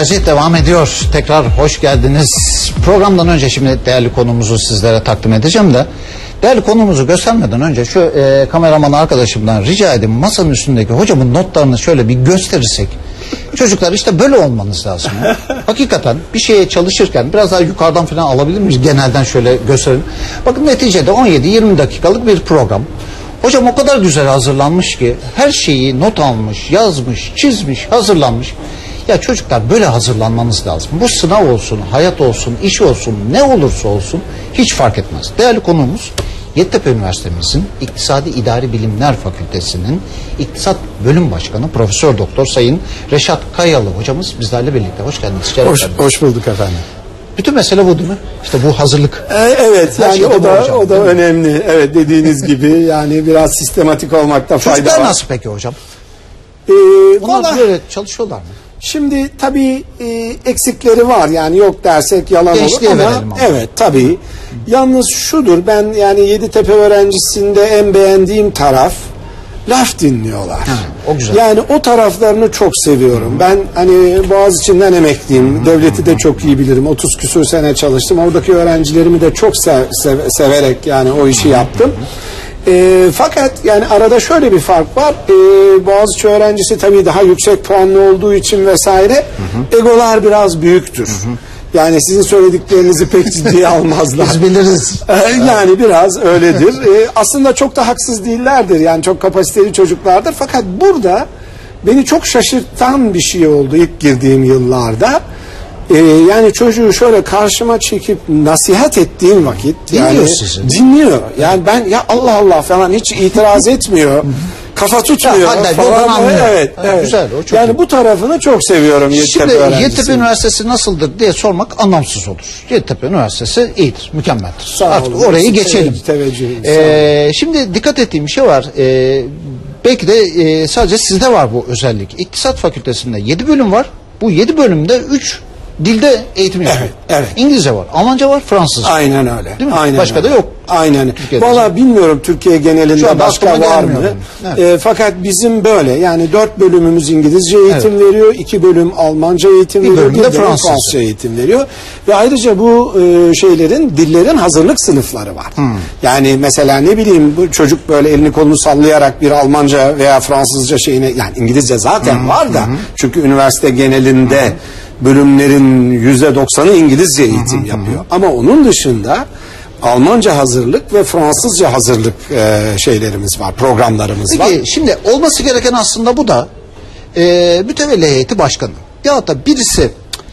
Tercih devam ediyor. Tekrar hoş geldiniz. Programdan önce şimdi değerli konumuzu sizlere takdim edeceğim de değerli konumuzu göstermeden önce şu e, kameraman arkadaşımdan rica edeyim masanın üstündeki hocamın notlarını şöyle bir gösterirsek. Çocuklar işte böyle olmanız lazım. ya. Hakikaten bir şeye çalışırken biraz daha yukarıdan falan alabilir miyiz? Genelden şöyle gösterelim. Bakın neticede 17-20 dakikalık bir program. Hocam o kadar güzel hazırlanmış ki her şeyi not almış, yazmış, çizmiş, hazırlanmış. Ya çocuklar böyle hazırlanmanız lazım. Bu sınav olsun, hayat olsun, iş olsun, ne olursa olsun hiç fark etmez. Değerli konuğumuz Yeditepe Üniversitemizin İktisadi İdari Bilimler Fakültesi'nin İktisat Bölüm Başkanı Profesör Doktor Sayın Reşat Kayalı hocamız bizlerle birlikte. Hoş geldiniz. Hoş, hoş bulduk efendim. Bütün mesele bu değil mi? İşte bu hazırlık. Ee, evet Her yani şeyde o da hocam, o da önemli. Evet dediğiniz gibi yani biraz sistematik olmakta fayda Çocuklar var. nasıl peki hocam? Ee, Onlar valla böyle çalışıyorlar mı? Şimdi tabii e, eksikleri var yani yok dersek yalan Gençliğe olur ama, evet tabii. Yalnız şudur ben yani Yeditepe öğrencisinde en beğendiğim taraf laf dinliyorlar. o güzel. Yani o taraflarını çok seviyorum. Ben hani Boğaziçi'nden emekliyim. Devleti de çok iyi bilirim. 30 küsur sene çalıştım. Oradaki öğrencilerimi de çok sev- sev- severek yani o işi yaptım. Ee, fakat yani arada şöyle bir fark var. Ee, Boğaziçi öğrencisi tabii daha yüksek puanlı olduğu için vesaire egolar biraz büyüktür. Yani sizin söylediklerinizi pek ciddiye almazlar. Biz biliriz. Ee, yani biraz öyledir. Ee, aslında çok da haksız değillerdir. Yani çok kapasiteli çocuklardır. Fakat burada beni çok şaşırtan bir şey oldu ilk girdiğim yıllarda. Ee, yani çocuğu şöyle karşıma çekip nasihat ettiğim vakit Dinliyor yani sizi. dinliyor. Yani ben ya Allah Allah falan hiç itiraz etmiyor. Kafa tutmuyor hatta falan. anlıyor. Evet, Ha, evet. güzel, o çok yani iyi. bu tarafını çok seviyorum Yeditepe Şimdi. Yeditepe Üniversitesi nasıldır diye sormak anlamsız olur. Yeditepe Üniversitesi iyidir, mükemmeldir. Sağ Artık olun. orayı geçelim. Ee, şimdi dikkat ettiğim bir şey var. Ee, belki de e, sadece sizde var bu özellik. İktisat Fakültesinde 7 bölüm var. Bu 7 bölümde 3 dilde eğitim yapıyor. evet. İngilizce var, Almanca var, Fransızca. Aynen öyle. Değil mi? Aynen Başka öyle. da yok. Aynen. Valla bilmiyorum Türkiye genelinde başka var mı? Evet. Ee, fakat bizim böyle yani dört bölümümüz İngilizce eğitim veriyor, iki bölüm Almanca eğitim Bir veriyor, bir de Fransızca. Fransızca eğitim veriyor. Ve ayrıca bu e, şeylerin dillerin hazırlık sınıfları var. Hmm. Yani mesela ne bileyim bu çocuk böyle elini kolunu sallayarak bir Almanca veya Fransızca şeyine yani İngilizce zaten Hmm. var da çünkü üniversite genelinde bölümlerin yüzde doksanı İngilizce eğitim yapıyor. Ama onun dışında Almanca hazırlık ve Fransızca hazırlık e, şeylerimiz var, programlarımız var. Peki şimdi olması gereken aslında bu da e, mütevelli heyeti başkanı. Ya da birisi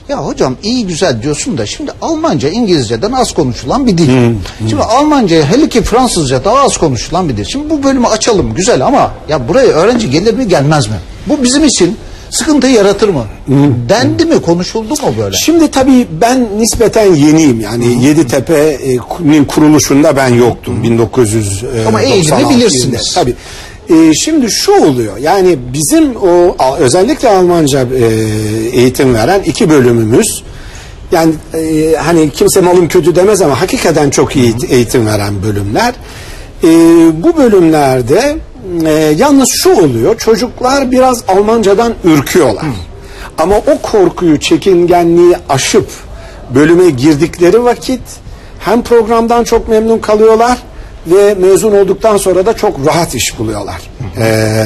ya hocam iyi güzel diyorsun da şimdi Almanca İngilizceden az konuşulan bir dil. Şimdi Almanca hele ki Fransızca daha az konuşulan bir dil. Şimdi bu bölümü açalım güzel ama ya buraya öğrenci gelir mi gelmez mi? Bu bizim için sıkıntı yaratır mı? Dendi mi konuşuldu mu böyle? Şimdi tabii ben nispeten yeniyim. Yani Yeditepe'nin kuruluşunda ben yoktum. 1900 Ama eğilimi bilirsiniz. Tabii. Ee, şimdi şu oluyor. Yani bizim o özellikle Almanca e, eğitim veren iki bölümümüz yani e, hani kimse malım kötü demez ama hakikaten çok iyi eğitim veren bölümler. E, bu bölümlerde e, yalnız şu oluyor. Çocuklar biraz Almancadan ürküyorlar. Ama o korkuyu, çekingenliği aşıp bölüme girdikleri vakit hem programdan çok memnun kalıyorlar ve mezun olduktan sonra da çok rahat iş buluyorlar. Ee,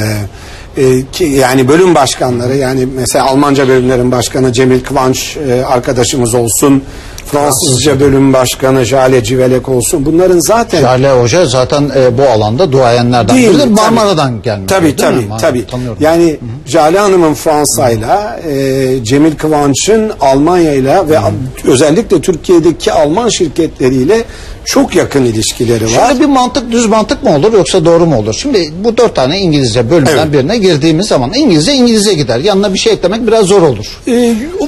e, ki yani bölüm başkanları yani mesela Almanca bölümlerin başkanı Cemil Kıvanç e, arkadaşımız olsun. Fransızca bölüm başkanı Jale Civelek olsun. Bunların zaten Jale Hoca zaten e, bu alanda duayenlerden Değil, biridir. Marmara'dan gelmiş. Tabii tabii tabii. Yani Jale Hanım'ın Fransa'yla, e, Cemil Kıvanç'ın Almanya'yla ve özellikle Türkiye'deki Alman şirketleriyle çok yakın ilişkileri var. Şöyle bir mantık düz mantık mı olur yoksa doğru mu olur? Şimdi bu dört tane İngilizce bölümden Evet. birine girdiğimiz zaman İngilizce İngilizce gider. Yanına bir şey eklemek biraz zor olur. E,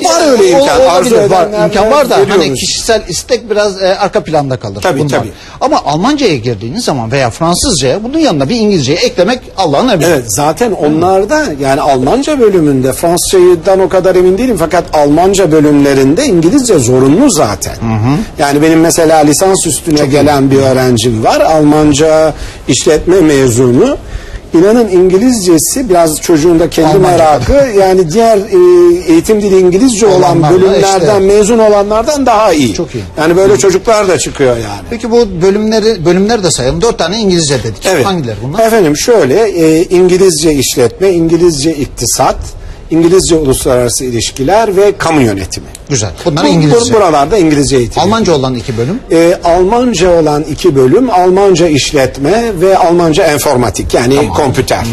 var öyle O- imkan. olabilir, arzu var, imkan var da hani veriyoruz. kişisel istek biraz e, arka planda kalır. Tabii, bundan. tabii. Ama Almanca'ya girdiğiniz zaman veya Fransızca'ya bunun yanına bir İngilizceyi eklemek Allah'ın emri. Evet zaten onlarda yani Almanca bölümünde Fransızcadan o kadar emin değilim fakat Almanca bölümlerinde İngilizce zorunlu zaten. Yani benim mesela lisans üstüne gelen bir öğrencim var. Almanca işletme mezunu. İnanın İngilizcesi biraz çocuğun da kendi Almanca merakı yani diğer e, eğitim dili İngilizce olan bölümlerden işte. mezun olanlardan daha iyi. Çok iyi. Yani böyle çocuklar da çıkıyor yani. Peki bu bölümleri bölümleri de sayalım. Dört tane İngilizce dedik. Evet. Hangileri bunlar? Efendim şöyle e, İngilizce işletme, İngilizce iktisat, İngilizce uluslararası ilişkiler ve kamu yönetimi. Güzel. Bunlar Bu- İngilizce. Bu, buralarda İngilizce eğitim. Almanca olan iki bölüm. E, Almanca olan iki bölüm Almanca işletme ve Almanca enformatik yani kompüter.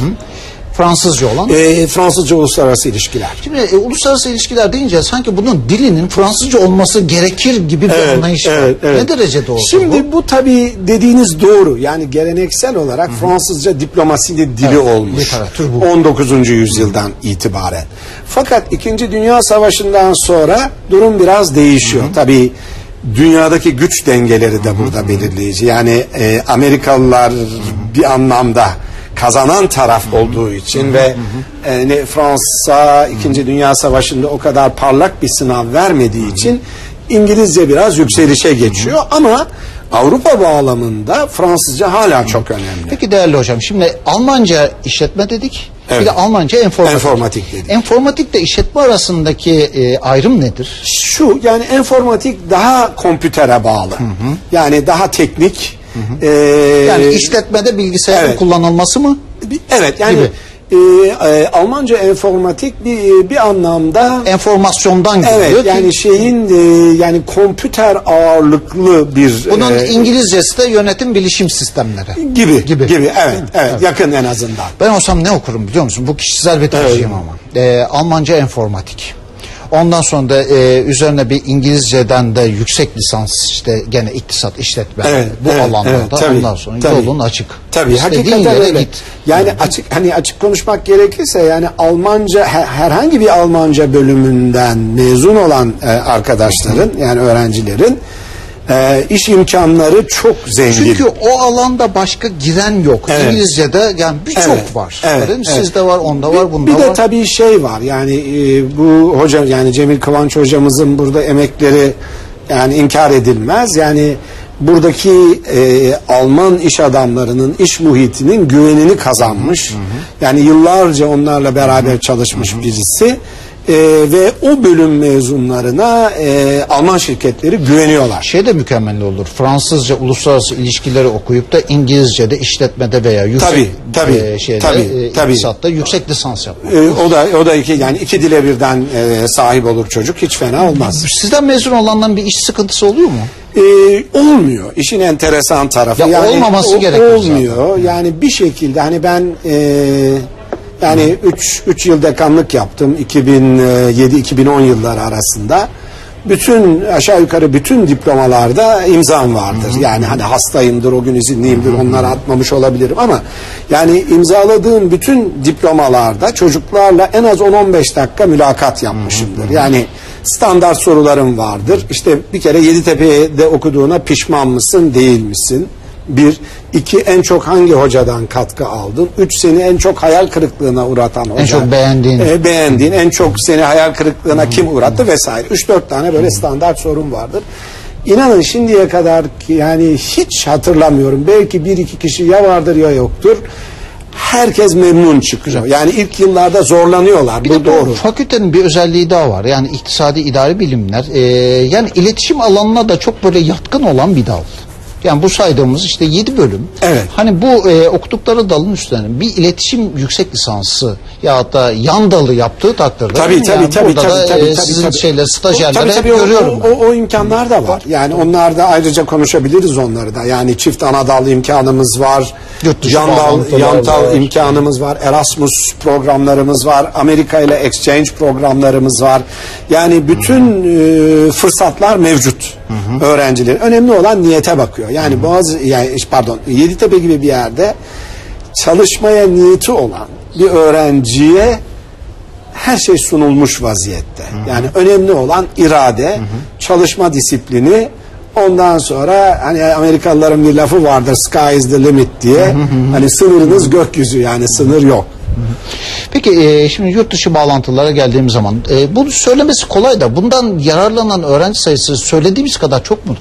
Fransızca olan. E, Fransızca uluslararası ilişkiler. Şimdi e, uluslararası ilişkiler deyince sanki bunun dilinin Fransızca olması gerekir gibi bir anlayış var. Ne derecede oldu Şimdi bu? bu, tabii dediğiniz doğru. Yani geleneksel olarak Fransızca diplomasinin dili Evet, olmuş. bu. 19. yüzyıldan itibaren. Fakat 2. Dünya Savaşı'ndan sonra durum biraz değişiyor. Tabii dünyadaki güç dengeleri de burada belirleyici. Yani e, Amerikalılar bir anlamda kazanan taraf olduğu için ve e, Fransa 2. Dünya Savaşı'nda o kadar parlak bir sınav vermediği için İngilizce biraz yükselişe geçiyor ama Avrupa bağlamında Fransızca hala çok önemli. Peki değerli hocam şimdi Almanca işletme dedik. Evet. Bir de Almanca enformatik. Enformatik dedik. Enformatikle işletme arasındaki e, ayrım nedir? Şu yani enformatik daha kompütere bağlı. Yani daha teknik. Ee, Yani işletmede bilgisayarın evet. kullanılması mı? evet yani Gibi. e, e, Almanca enformatik bir bir anlamda Enformasyondan geliyor. evet yani şeyin e, yani kompüter ağırlıklı bir bunun e, İngilizcesi de yönetim bilişim sistemleri. gibi Gibi. gibi, evet, evet yakın en azından. Ben olsam ne okurum biliyor musun? Bu kişisel bir tercihim ama. Ee, Almanca enformatik. Ondan sonra da e, üzerine bir İngilizceden de yüksek lisans işte gene iktisat işletme Evet, bu evet, alanlarda evet, tabii, ondan sonra tabii. yolun açık. Tabii İstediğin hakikaten öyle. git. Yani açık hani açık konuşmak gerekirse yani Almanca he- herhangi bir Almanca bölümünden mezun olan e, arkadaşların yani öğrencilerin e, iş imkanları çok zengin. Çünkü o alanda başka giren yok. Evet. İngilizce'de yani birçok Evet, var. evet, Değil mi? evet. Sizde var, onda var, bunda bir var. de tabii şey var yani e, bu hoca yani Cemil Kıvanç hocamızın burada emekleri yani inkar edilmez. Yani buradaki e, Alman iş adamlarının iş muhitinin güvenini kazanmış. Yani yıllarca onlarla beraber çalışmış birisi. E, ve o bölüm mezunlarına e, Alman şirketleri güveniyorlar. şey de mükemmel olur. Fransızca uluslararası ilişkileri okuyup da İngilizce'de işletmede veya yüksek Tabii, tabii, e, şeyde, tabii, e, tabii. iktisatta yüksek lisans yapmak. E, o da o da iki yani iki dile birden e, sahip olur çocuk hiç fena olmaz. Sizden mezun olanların bir iş sıkıntısı oluyor mu? Ee, olmuyor. İşin enteresan tarafı. Ya olmaması gerekiyor Olmuyor. Yani bir şekilde hani ben e, yani 3 3 yıl dekanlık yaptım 2007-2010 yılları arasında. Bütün aşağı yukarı bütün diplomalarda imzam vardır. Yani hani hastayımdır, o gün izinliyimdir, onları atmamış olabilirim ama yani imzaladığım bütün diplomalarda çocuklarla en az 10-15 dakika mülakat yapmışımdır. Yani standart sorularım vardır. İşte bir kere Yeditepe'de okuduğuna pişman mısın, değil misin? Bir, iki en çok hangi hocadan katkı aldın? Üç seni en çok hayal kırıklığına uğratan hoca. çok beğendiğin. E, beğendiğin, en çok seni hayal kırıklığına kim uğrattı vesaire. Üç dört tane böyle standart sorun vardır. İnanın şimdiye kadar ki yani hiç hatırlamıyorum. Belki bir iki kişi ya vardır ya yoktur. Herkes memnun çıkıyor. Yani ilk yıllarda zorlanıyorlar. Bir bu de bu doğru. fakültenin bir özelliği daha var. Yani iktisadi idari bilimler. e, yani iletişim alanına da çok böyle yatkın olan bir dal. Yani bu saydığımız işte 7 bölüm. Evet. Hani bu e, okudukları dalın üstüne bir iletişim yüksek lisansı ya da yan dalı yaptığı takdirde Tabii tabii Yani tabii tabii da, tabii e, tabii sizin tabii. şeyler stajyerleri tabii, hep tabii, o- görüyorum. O, o, o imkanlar da var. Yani onlarda ayrıca konuşabiliriz onları da. Yani çift anadal imkanımız var. Yurt dışı Yan dal, yan dal var. imkanımız var. Erasmus programlarımız var. Amerika ile exchange programlarımız var. Yani bütün e, fırsatlar mevcut öğrencilerin. Önemli olan niyete bakıyor. Yani bazı yani pardon Yeditepe gibi bir yerde çalışmaya niyeti olan bir öğrenciye her şey sunulmuş vaziyette. Yani önemli olan irade, çalışma disiplini. Ondan sonra hani Amerikalıların bir lafı vardır sky is the limit diye. hani sınırınız gökyüzü yani sınır yok. Peki e, şimdi yurt dışı bağlantılara geldiğimiz zaman e, bunu söylemesi kolay da bundan yararlanan öğrenci sayısı söylediğimiz kadar çok mu?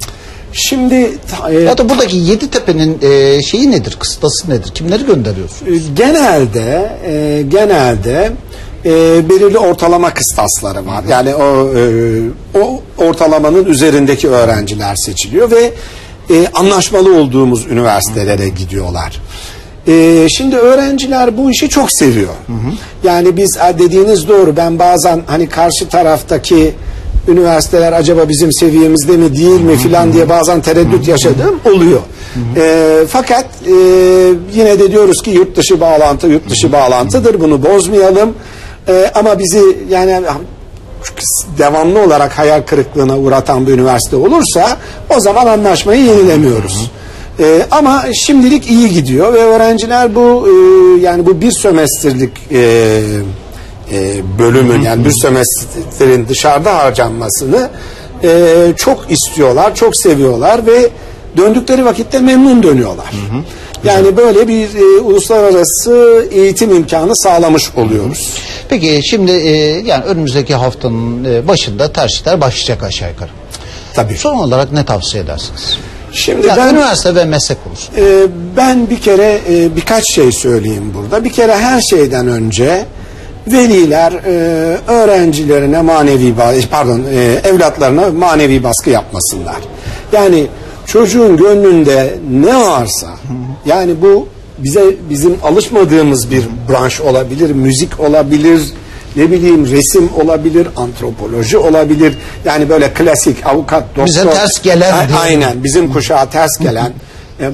Şimdi e, Ya da buradaki Yeditepe'nin e, şeyi nedir? Kıstası nedir? Kimleri gönderiyorsun? E, genelde e, genelde e, belirli ortalama kıstasları var. Yani o e, o ortalamanın üzerindeki öğrenciler seçiliyor ve e, anlaşmalı olduğumuz üniversitelere gidiyorlar. E, şimdi öğrenciler bu işi çok seviyor. Yani biz ha, dediğiniz doğru. Ben bazen hani karşı taraftaki üniversiteler acaba bizim seviyemizde mi değil mi filan diye bazen tereddüt yaşadığım oluyor. E, fakat e, yine de diyoruz ki yurt dışı bağlantı yurt dışı bağlantıdır. Bunu bozmayalım. E, ama bizi yani devamlı olarak hayal kırıklığına uğratan bir üniversite olursa o zaman anlaşmayı yenilemiyoruz. E, ama şimdilik iyi gidiyor ve öğrenciler bu e, yani bu bir sömestrlik e, e, bölümün yani bir sömestrin dışarıda harcanmasını e, çok istiyorlar, çok seviyorlar ve döndükleri vakitte memnun dönüyorlar. Yani böyle bir e, uluslararası eğitim imkanı sağlamış oluyoruz. Peki şimdi e, yani önümüzdeki haftanın e, başında tercihler başlayacak aşağı yukarı. Tabii. Son olarak ne tavsiye edersiniz? Şimdi Yani ben üniversite ve meslek konusu. e, ben bir kere e, birkaç şey söyleyeyim burada. Bir kere her şeyden önce veliler e, öğrencilerine manevi pardon e, evlatlarına manevi baskı yapmasınlar. Yani çocuğun gönlünde ne varsa yani bu bize bizim alışmadığımız bir branş olabilir, müzik olabilir, ne bileyim resim olabilir, antropoloji olabilir. Yani böyle klasik avukat, doktor. Bize ters gelen. Aynen bizim kuşağa ters gelen e, e,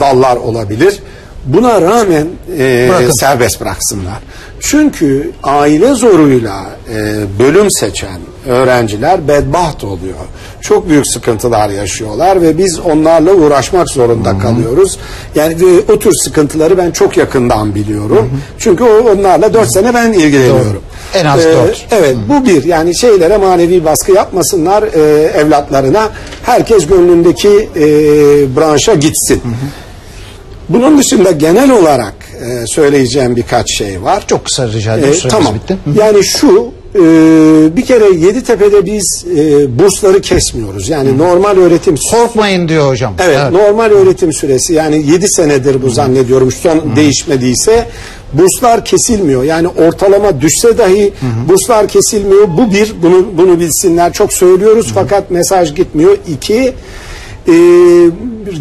dallar olabilir. Buna rağmen e, Bırakın. serbest bıraksınlar. Çünkü aile zoruyla e, bölüm seçen öğrenciler bedbaht oluyor. Çok büyük sıkıntılar yaşıyorlar ve biz onlarla uğraşmak zorunda kalıyoruz. Yani e, o tür sıkıntıları ben çok yakından biliyorum. Çünkü o, onlarla dört sene ben ilgileniyorum. Doğru. En az Ee, dört. Evet bu bir yani şeylere manevi baskı yapmasınlar e, evlatlarına. Herkes gönlündeki e, branşa gitsin. Bunun dışında genel olarak e, söyleyeceğim birkaç şey var. Çok kısa rica ediyorum. E, tamam. bitti. Yani şu e, bir kere Yeditepe'de biz e, bursları kesmiyoruz. Yani normal öğretim Korkmayın diyor hocam. Evet, normal öğretim süresi yani 7 senedir bu zannediyorum son değişmediyse burslar kesilmiyor. Yani ortalama düşse dahi burslar kesilmiyor. Bu bir bunu bunu bilsinler. Çok söylüyoruz fakat mesaj gitmiyor. İki e,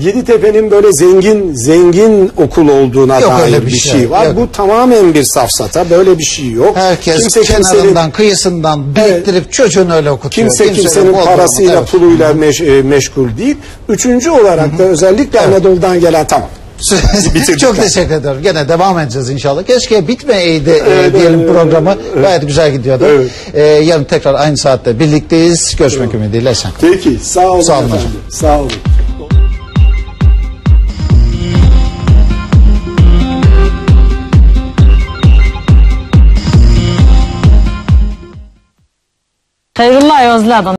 Yeditepe'nin böyle zengin zengin okul olduğuna Yok dair öyle bir bir şey, şey, var. yok. Bu tamamen bir safsata. Böyle bir şey yok. Herkes Kimse kimsenin- kenarından, kıyısından biriktirip çocuğunu öyle okutuyor. Kimse Kimsenin kimsenin parasıyla Evet. puluyla meş- e, meşgul değil. Üçüncü olarak da özellikle Anadolu'dan gelen tamam. Bitirdik Çok teşekkür ederim. Gene devam edeceğiz inşallah. Keşke bitmeyeydi e, Evet, diyelim evet, programı. evet. Gayet güzel gidiyordu. Evet. E, yarın tekrar aynı saatte birlikteyiz. Görüşmek ümidiyle sen. Peki sağ olun Sağ olun efendim. hocam. Sağ olun. Hayrullah Özler'den